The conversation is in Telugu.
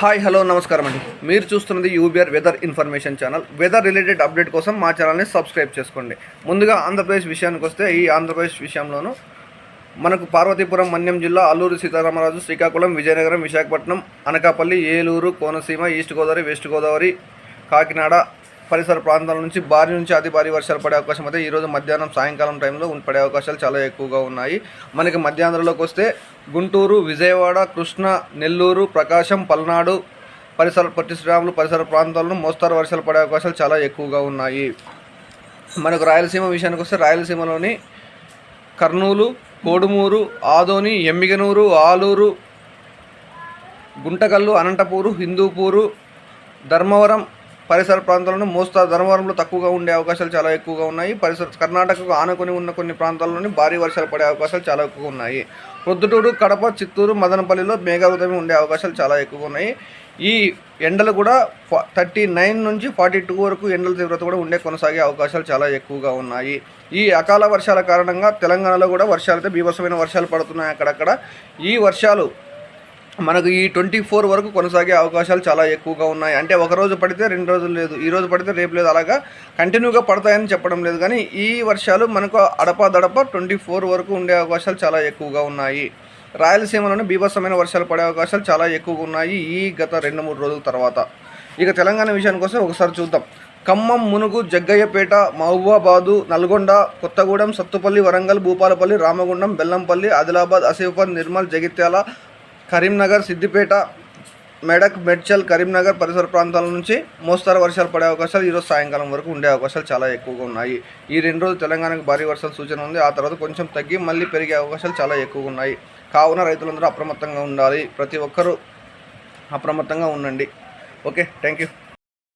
హాయ్ హలో నమస్కారం అండి. మీరు చూస్తున్నది UBR weather information channel. Weather related update కోసం మా ఛానల్ని సబ్స్క్రైబ్ చేసుకోండి. ముందుగా ఆంధ్రప్రదేశ్ విషయానికి వస్తే ఈ ఆంధ్రప్రదేశ్ విషయంలోనూ మనకు పార్వతీపురం మన్యం జిల్లా అల్లూరు సీతారామరాజు శ్రీకాకుళం విజయనగరం విశాఖపట్నం అనకాపల్లి ఏలూరు కోనసీమ ఈస్ట్ గోదావరి వెస్ట్ గోదావరి కాకినాడ పరిసర ప్రాంతాల నుంచి భారీ నుంచి అతి భారీ వర్షాలు పడే అవకాశం అయితే ఈరోజు మధ్యాహ్నం సాయంకాలం టైంలో పడే అవకాశాలు చాలా ఎక్కువగా ఉన్నాయి. మనకి మధ్యాహ్నంలోకి వస్తే గుంటూరు విజయవాడ కృష్ణ నెల్లూరు ప్రకాశం పల్నాడు పరిసర పట్టిశ్రాములు పరిసర ప్రాంతాలను మోస్తారు వర్షాలు పడే అవకాశాలు చాలా ఎక్కువగా ఉన్నాయి. మనకు రాయలసీమ విషయానికి వస్తే రాయలసీమలోని కర్నూలు కోడుమూరు ఆదోని ఎమ్మిగనూరు ఆలూరు గుంటకల్లు అనంతపూరు హిందూపూరు ధర్మవరం పరిసర ప్రాంతాలను మోస్తా ధర్మవరంలో తక్కువగా ఉండే అవకాశాలు చాలా ఎక్కువగా ఉన్నాయి. పరిసర కర్ణాటకకు ఆనుకొని ఉన్న కొన్ని ప్రాంతాల్లోని భారీ వర్షాలు పడే అవకాశాలు చాలా ఎక్కువగా ఉన్నాయి. ప్రొద్దుటూరు కడప చిత్తూరు మదనపల్లిలో మేఘావృతమి ఉండే అవకాశాలు చాలా ఎక్కువగా ఉన్నాయి. ఈ ఎండలు కూడా థర్టీ నైన్ నుంచి ఫార్టీ టూ వరకు ఎండల తీవ్రత కూడా ఉండే కొనసాగే అవకాశాలు చాలా ఎక్కువగా ఉన్నాయి. ఈ అకాల వర్షాల కారణంగా తెలంగాణలో కూడా వర్షాలు అయితే బీభత్సమైన వర్షాలు పడుతున్నాయి అక్కడక్కడ. ఈ వర్షాలు మనకు ఈ ట్వంటీ ఫోర్ వరకు కొనసాగే అవకాశాలు చాలా ఎక్కువగా ఉన్నాయి. అంటే ఒక రోజు పడితే రెండు రోజులు లేదు. ఈ రోజు పడితే రేపు లేదు. అలాగా కంటిన్యూగా పడతాయని చెప్పడం లేదు. కానీ ఈ వర్షాలు మనకు అడప దడప ట్వంటీ ఫోర్ వరకు ఉండే అవకాశాలు చాలా ఎక్కువగా ఉన్నాయి. రాయలసీమలోనే బీభత్సమైన వర్షాలు పడే అవకాశాలు చాలా ఎక్కువగా ఉన్నాయి ఈ గత రెండు మూడు రోజుల తర్వాత. ఇక తెలంగాణ విషయానికి వస్తే ఒకసారి చూద్దాం. ఖమ్మం మునుగు జగ్గయ్యపేట మహబూబాబాదు నల్గొండ కొత్తగూడెం సత్తుపల్లి వరంగల్ భూపాలపల్లి రామగుండం బెల్లంపల్లి ఆదిలాబాద్ ఆసిఫాబాద్ నిర్మల్ జగిత్యాల కరీంనగర్ సిద్దిపేట మెడక్ మెడ్చల్ కరీంనగర్ పరిసర ప్రాంతాల నుంచి మోస్తరు వర్షాలు పడే అవకాశాలు ఈరోజు సాయంకాలం వరకు ఉండే అవకాశాలు చాలా ఎక్కువగా ఉన్నాయి. ఈ రెండు రోజులు తెలంగాణకు భారీ వర్షాల సూచన ఉంది. ఆ తర్వాత కొంచెం తగ్గి మళ్ళీ పెరిగే అవకాశాలు చాలా ఎక్కువగా ఉన్నాయి. కావున రైతులందరూ అప్రమత్తంగా ఉండాలి. ప్రతి ఒక్కరూ అప్రమత్తంగా ఉండండి. Okay thank you